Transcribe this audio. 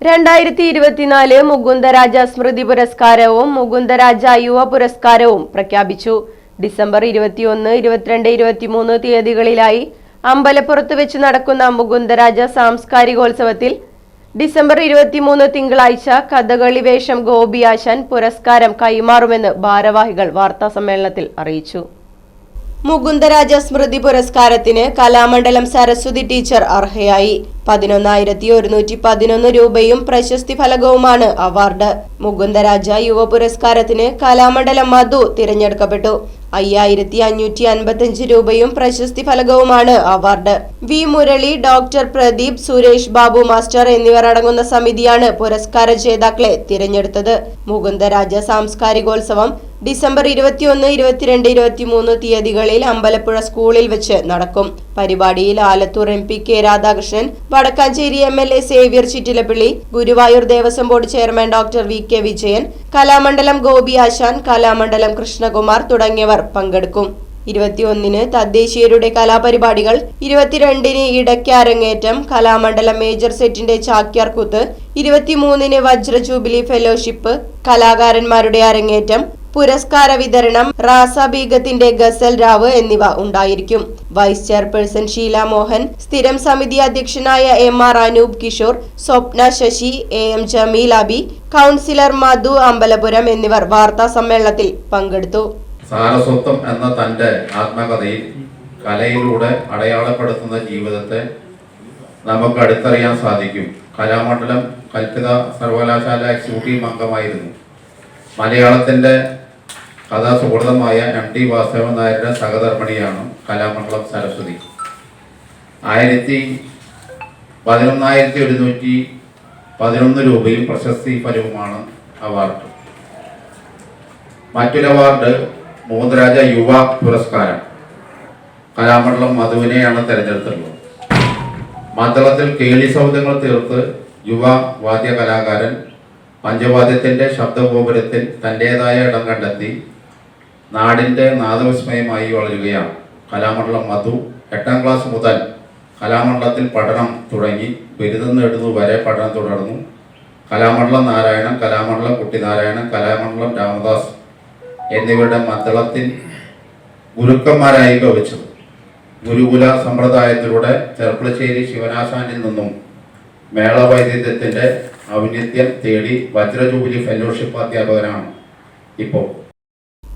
രണ്ടായിരത്തി ഇരുപത്തിനാല് മുകുന്ദരാജ സ്മൃതി പുരസ്കാരവും മുകുന്ദരാജ യുവ പുരസ്കാരവും പ്രഖ്യാപിച്ചു. ഡിസംബർ ഇരുപത്തിയൊന്ന് ഇരുപത്തിരണ്ട് ഇരുപത്തിമൂന്ന് തീയതികളിലായി അമ്പലപ്പുറത്ത് വെച്ച് നടക്കുന്ന മുകുന്ദരാജ സാംസ്കാരികോത്സവത്തിൽ ഡിസംബർ ഇരുപത്തിമൂന്ന് തിങ്കളാഴ്ച കഥകളി വേഷം ഗോപിയാശാൻ പുരസ്കാരം കൈമാറുമെന്ന് ഭാരവാഹികൾ വാർത്താസമ്മേളനത്തിൽ അറിയിച്ചു. മുകുന്ദരാജ സ്മൃതി പുരസ്കാരത്തിന് കലാമണ്ഡലം സരസ്വതി ടീച്ചർ അർഹയായി. പതിനൊന്നായിരത്തി ഒരുന്നൂറ്റി പതിനൊന്ന് രൂപയും പ്രശസ്തി ഫലകവുമാണ് അവാർഡ്. മുകുന്ദരാജ യുവ പുരസ്കാരത്തിന് കലാമണ്ഡലം മധു തിരഞ്ഞെടുക്കപ്പെട്ടു. അയ്യായിരത്തി അഞ്ഞൂറ്റി അൻപത്തിയഞ്ച് രൂപയും പ്രശസ്തി ഫലകവുമാണ് award. V Murali doctor Pradeep Suresh Babu master എന്നിവർ അടങ്ങുന്ന സമിതിയാണ് പുരസ്കാര ജേതാക്കളെ തിരഞ്ഞെടുത്തത്. മുകുന്ദരാജ സാംസ്കാരികോത്സവം ഡിസംബർ ഇരുപത്തിയൊന്ന് ഇരുപത്തിരണ്ട് ഇരുപത്തിമൂന്ന് തീയതികളിൽ അമ്പലപ്പുഴ സ്കൂളിൽ വെച്ച് നടക്കും. പരിപാടിയിൽ Alathur M P K Radhakrishnan Vadakkanchery M L A Xavier Chittilappilly Guruvayur Devaswom board chairman doctor V K Vijayan Kalamandalam Gopi Asan Kalamandalam Krishnakumar തുടങ്ങിയവർ പങ്കെടുക്കും. ഇരുപത്തിയൊന്നിന് തദ്ദേശീയരുടെ കലാപരിപാടികൾ ഇരുപത്തിരണ്ടിന് ഇടയ്ക്ക് അരങ്ങേറ്റം കലാമണ്ഡലം മേജർ സെറ്റിന്റെ ചാക്യാർ കൂത്ത് ഇരുപത്തിമൂന്നിന് വജ്ര ജൂബിലി ഫെലോഷിപ്പ് കലാകാരന്മാരുടെ അരങ്ങേറ്റം പുരസ്കാര വിതരണം റാസ ബീഗത്തിന്റെ ഗസൽ രാവ് എന്നിവ ഉണ്ടായിരിക്കും. വൈസ് ചെയർപേഴ്സൺ ഷീല മോഹൻ സ്ഥിരം സമിതി അധ്യക്ഷനായ M R Anoop Kishore Swapna Sasi A M Jameel Abi councillor Madhu Ambalapuram എന്നിവർ വാർത്താ സമ്മേളനത്തിൽ പങ്കെടുത്തു. സാരസ്വത്വം എന്ന തന്റെ ആത്മകഥയിൽ കലയിലൂടെ അടയാളപ്പെടുത്തുന്ന ജീവിതത്തെ നമുക്ക് അടുത്തറിയാൻ സാധിക്കും. കലാമണ്ഡലം കൽപ്പിത സർവകലാശാല എക്സിക്യൂട്ടീവ് അംഗമായിരുന്നു. മലയാളത്തിന്റെ കഥാസുഹൃതമായ എം ടി വാസുദേവൻ നായരുടെ സഹധർമ്മിണിയാണ് കലാമണ്ഡലം സരസ്വതി. ആയിരത്തി പതിനൊന്നായിരത്തി ഒരുന്നൂറ്റി പതിനൊന്ന് രൂപയും പ്രശസ്തി ഫലവുമാണ് അവാർഡ്. മറ്റൊരു അവാർഡ് മോഹൻരാജ യുവ പുരസ്കാരം. കലാമണ്ഡലം മധുവിനെയാണ് തിരഞ്ഞെടുത്തിട്ടുള്ളത്. മണ്ഡലത്തിൽ കേളി സൗദങ്ങൾ തീർത്ത് യുവ വാദ്യ കലാകാരൻ പഞ്ചവാദ്യത്തിന്റെ ശബ്ദഗോപുരത്തിൽ തന്റേതായ ഇടം കണ്ടെത്തി നാടിന്റെ നാദവിസ്മയമായി വളരുകയാണ്. കലാമണ്ഡലം മധു എട്ടാം ക്ലാസ് മുതൽ കലാമണ്ഡലത്തിൽ പഠനം തുടങ്ങി ബിരുദം നേടുന്നു വരെ പഠനം തുടർന്നു. കലാമണ്ഡലം നാരായണൻ കലാമണ്ഡലം കുട്ടിനാരായണൻ കലാമണ്ഡലം രാമദാസ് എന്നിവരുടെ മദ്ദളത്തിൽ ഗുരുക്കന്മാരായി ഭവിച്ചത് ഗുരുകുല സമ്പ്രദായത്തിലൂടെ ചെർപ്പളശ്ശേരി ശിവനാശാനിൽ നിന്നും മേള മേളവൈദ്യത്തിന്റെ ഔന്നിത്യം തേടി വജ്രജൂബിലി ഫെലോഷിപ്പ് അധ്യാപകനാണ്. ഇപ്പോൾ